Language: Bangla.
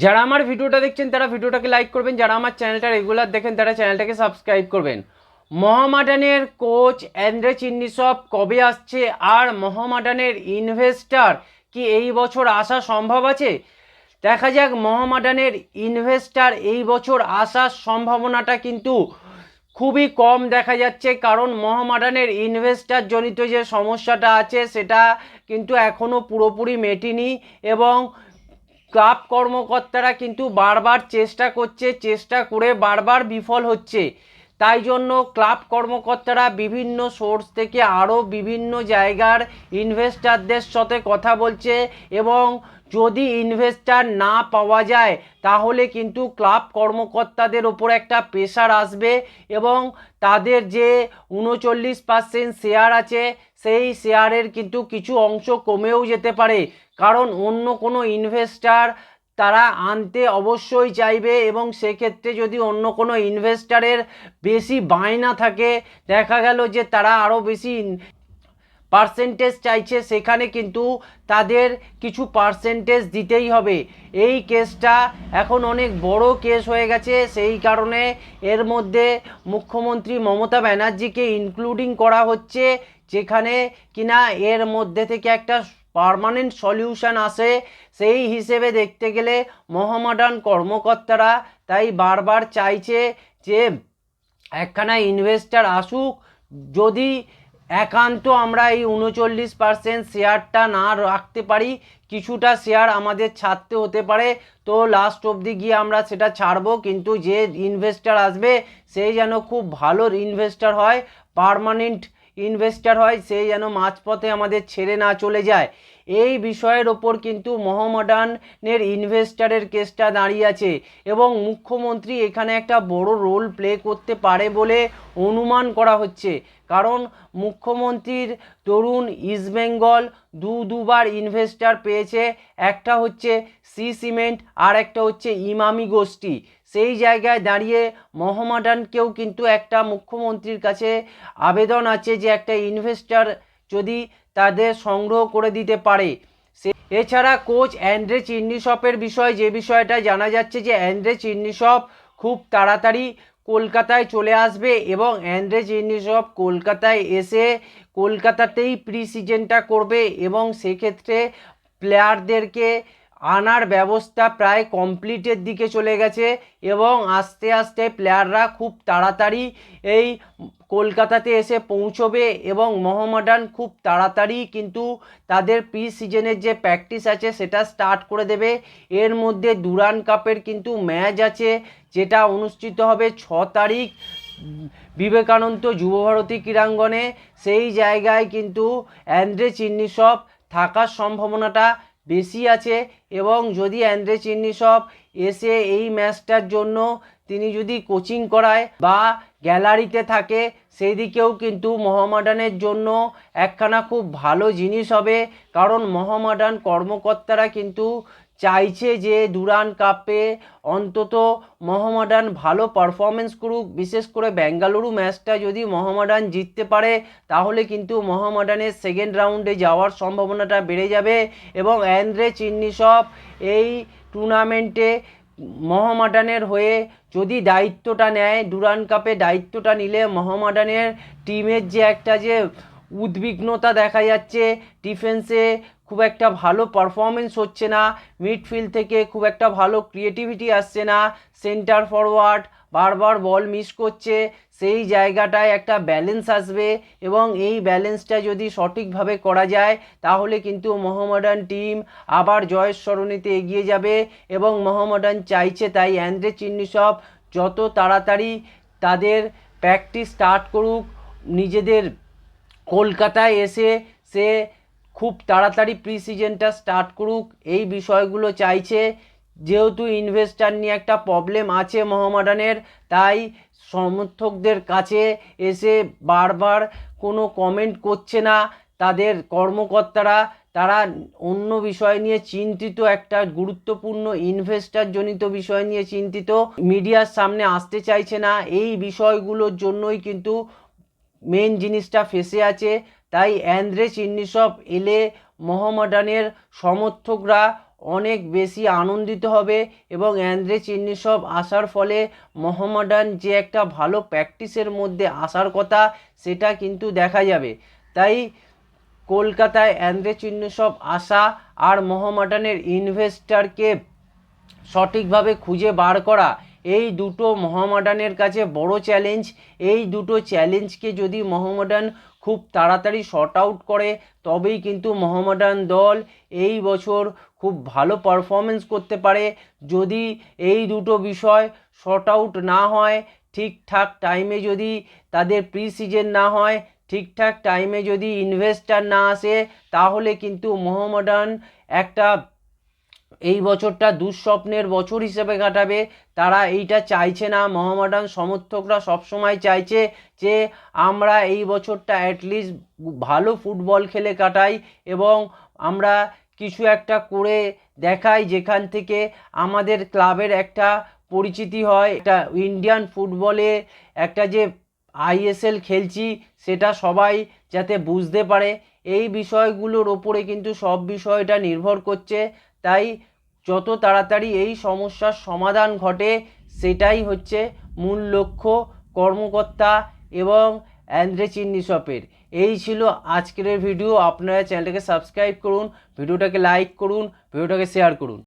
যারা আমার ভিডিওটা দেখছেন, তারা ভিডিওটাকে লাইক করবেন। যারা আমার চ্যানেলটা রেগুলার দেখেন, তারা চ্যানেলটাকে সাবস্ক্রাইব করবেন। মহামাডানের কোচ অ্যান্ড্রে চিন্নিসব কবে আসছে আর মহামাডানের ইনভেস্টার কি এই বছর আসা সম্ভব আছে? দেখা যাক, মহামাডানের ইনভেস্টার এই বছর আসার সম্ভাবনাটা কিন্তু খুবই কম দেখা যাচ্ছে। কারণ মহামাডানের ইনভেস্টার জনিত যে সমস্যাটা আছে, সেটা কিন্তু এখনও পুরোপুরি মেটেনি এবং ক্লাব কর্মকর্তারা কিন্তু বারবার চেষ্টা করছে চেষ্টা করে বারবার বিফল হচ্ছে। তাই জন্য ক্লাব কর্মকর্তারা বিভিন্ন সোর্স থেকে আরও বিভিন্ন জায়গার ইনভেস্টারদের সাথে কথা বলছে এবং যদি ইনভেস্টার না পাওয়া যায়, তাহলে কিন্তু ক্লাব কর্মকর্তাদের ওপর একটা প্রেশার আসবে এবং তাদের যে উনচল্লিশ পার্সেন্ট শেয়ার আছে, সেই শেয়ারের কিন্তু কিছু অংশ কমেও যেতে পারে। কারণ অন্য কোনো ইনভেস্টার তারা আনতে অবশ্যই চাইবে এবং সেক্ষেত্রে যদি অন্য কোনো ইনভেস্টারের বেশি বায়না থাকে, দেখা গেল যে তারা আরও বেশি পার্সেন্টেজ চাইছে, সেখানে কিন্তু তাদের কিছু পার্সেন্টেজ দিতেই হবে। এই কেসটা এখন অনেক বড় কেস হয়ে গেছে, সেই কারণে এর মধ্যে মুখ্যমন্ত্রী মমতা ব্যানার্জিকে ইনক্লুডিং করা হচ্ছে, যেখানে কিনা এর মধ্যে থেকে একটা পার্মানেন্ট সলিউশন আসে সেই হিসেবে দেখতে গেলে মহামাডান কর্মকর্তারা তাই বারবার চাইছে যে একখানা ইনভেস্টার আসুক, যদি একান্ত আমরা এই উনচল্লিশ পার্সেন্ট শেয়ারটা না রাখতে পারি, কিছুটা শেয়ার আমাদের ছাড়তে হতে পারে। তো লাস্ট অবধি গিয়ে আমরা সেটা ছাড়বো, কিন্তু যে ইনভেস্টার আসবে সেই যেন খুব ভালো ইনভেস্টার হয় পারমানেন্ট ইনভেস্টার হয়, সে যেন মাঝপথে আমাদের ছেড়ে না চলে যায়। এই বিষয়ের ওপর কিন্তু মহামডানের ইনভেস্টারের কেসটা দাঁড়িয়ে আছে এবং মুখ্যমন্ত্রী এখানে একটা বড় রোল প্লে করতে পারে বলে অনুমান করা হচ্ছে। কারণ মুখ্যমন্ত্রীর তরুণ ইস্টবেঙ্গল দু দুবার ইনভেস্টার পেয়েছে, একটা হচ্ছে সি সিমেন্ট আর একটা হচ্ছে ইমামি গোষ্ঠী সেই জায়গায় দাঁড়িয়ে মহামাডানকেও কিন্তু একটা মুখ্যমন্ত্রীর কাছে আবেদন আছে যে একটা ইনভেস্টার যদি তাদের সংগ্রহ করে দিতে পারে। সে এছাড়া কোচ অ্যান্ড্রে চিন্নিশপের বিষয়, যে বিষয়টা জানা যাচ্ছে যে অ্যান্ড্রে চিন্নিশপ খুব তাড়াতাড়ি কলকাতায় চলে আসবে এবং অ্যান্ড্রে চিন্নিশপ কলকাতায় এসে কলকাতাতেই প্রি সিজনটা করবে এবং সেক্ষেত্রে প্লেয়ারদেরকে আনার ব্যবস্থা প্রায় কমপ্লিটের দিকে চলে গেছে এবং আস্তে আস্তে প্লেয়াররা খুব তাড়াতাড়ি এই কলকাতাতে এসে পৌঁছবে এবং মোহামডান খুব তাড়াতাড়ি কিন্তু তাদের প্রি সিজনের যে প্র্যাকটিস আছে সেটা স্টার্ট করে দেবে। এর মধ্যে দুরান কাপের কিন্তু ম্যাচ আছে যেটা অনুষ্ঠিত হবে ছ তারিখ বিবেকানন্দ যুবভারতী ক্রীড়াঙ্গনে। সেই জায়গায় কিন্তু অ্যান্ড্রে চিন্নিসব থাকার সম্ভাবনাটা বেশি আছে এবং যদি অ্যান্ড্রে চিন্নিসব এসে এই ম্যাচটার জন্য তিনি যদি কোচিং করায় বা গ্যালারিতে থাকে, সেই দিকেও কিন্তু মহামাডানের জন্য একখানা খুব ভালো জিনিস হবে। কারণ মহামাডান কর্মকর্তারা কিন্তু চাইছে যে দুরান কাপে অন্তত মহামাডান ভালো পারফরমেন্স করুক, বিশেষ করে বেঙ্গালুরু ম্যাচটা যদি মহামাডান জিততে পারে, তাহলে কিন্তু মহামাডানের সেকেন্ড রাউন্ডে যাওয়ার সম্ভাবনাটা বেড়ে যাবে এবং অ্যান্দ্রে চিন্নিসব এই টুর্নামেন্টে মহামাডানের হয়ে যদি দায়িত্বটা নেয় ডুরান কাপে দায়িত্বটা নিলে মহামাডানের টিমের যে একটা যে উদ্বিগ্নতা দেখা যাচ্ছে ডিফেন্সে খুব একটা ভালো পারফরমেন্স হচ্ছে না মিডফিল্ড থেকে খুব একটা ভালো ক্রিয়েটিভিটি আসছে না সেন্টার ফরওয়ার্ড বারবার বল মিস করছে, সেই জায়গাটায় একটা ব্যালেন্স আসবে এবং এই ব্যালেন্সটা যদি সঠিকভাবে করা যায়, তাহলে কিন্তু মোহামডান টিম আবার জয়ের সরণিতে এগিয়ে যাবে এবং মোহামডান চাইছে তাই অ্যান্ড্রে চিন্নিসব যত তাড়াতাড়ি তাদের প্র্যাকটিস স্টার্ট করুক, নিজেদের কলকাতায় এসে সে খুব তাড়াতাড়ি প্রি সিজনটা স্টার্ট করুক। এই বিষয়গুলো চাইছে, যেহেতু ইনভেস্টার নিয়ে একটা প্রবলেম আছে মোহামডানের, তাই সমর্থকদের কাছে এসে বারবার কোনো কমেন্ট করছে না। তাদের কর্মকর্তারা, তারা অন্য বিষয় নিয়ে চিন্তিত, একটা গুরুত্বপূর্ণ ইনভেস্টার জনিত বিষয় নিয়ে চিন্তিত। মিডিয়ার সামনে আসতে চাইছে না। এই বিষয়গুলোর জন্যই কিন্তু মেন জিনিসটা ফেসে আছে। তাই অ্যান্দ্রে চিন্নিসব এলে মোহামডানের সমর্থকরা অনেক বেশি আনন্দিত হবে এবং অ্যান্দ্রে চিন্নিসব আসার ফলে মোহামেডান যে একটা ভালো প্র্যাকটিসের মধ্যে আসার কথা সেটা কিন্তু দেখা যাবে। তাই কলকাতায় অ্যান্দ্রে চিন্নিসব আসা আর মোহামেডানের ইনভেস্টারকে সঠিকভাবে খুঁজে বার করা এই দুটো মোহামেডানের কাছে বড় চ্যালেঞ্জ। এই দুটো চ্যালেঞ্জকে যদি মোহামেডান খুব তাড়াতাড়ি শর্ট আউট করে, তবেই কিন্তু মোহামেডান দল এই বছর খুব ভালো পারফরমেন্স করতে পারে। যদি এই দুটো বিষয় শর্ট আউট না হয়, ঠিকঠাক টাইমে যদি তাদের প্রি সিজন না হয়, ঠিকঠাক টাইমে যদি ইনভেস্টার না আসে, তাহলে কিন্তু মোহামেডান একটা এই বছরটা দুঃস্বপ্নের বছর হিসেবে কাটাবে। তারা এইটা চাইছে না। মোহামেডান সমর্থকরা সবসময় চাইছে যে আমরা এই বছরটা অ্যাটলিস্ট ভালো ফুটবল খেলে কাটাই এবং আমরা কিছু একটা করে দেখাই যেখান থেকে আমাদের ক্লাবের একটা পরিচিতি হয়। একটা ইন্ডিয়ান ফুটবলে একটা যে আইএসএল খেলছি সেটা সবাই যাতে বুঝতে পারে। এই বিষয়গুলোর ওপরে কিন্তু সব বিষয়টা নির্ভর করছে। তাই যত তাড়াতাড়ি এই সমস্যার সমাধান ঘটে, সেটাই হচ্ছে মূল লক্ষ্য কর্মকর্তা এবং অ্যান্দ্রে চিন্নিসপের এই ছিল আজকের ভিডিও আপনারা চ্যানেলটাকে সাবস্ক্রাইব করুন ভিডিওটাকে লাইক করুন ভিডিওটাকে শেয়ার করুন।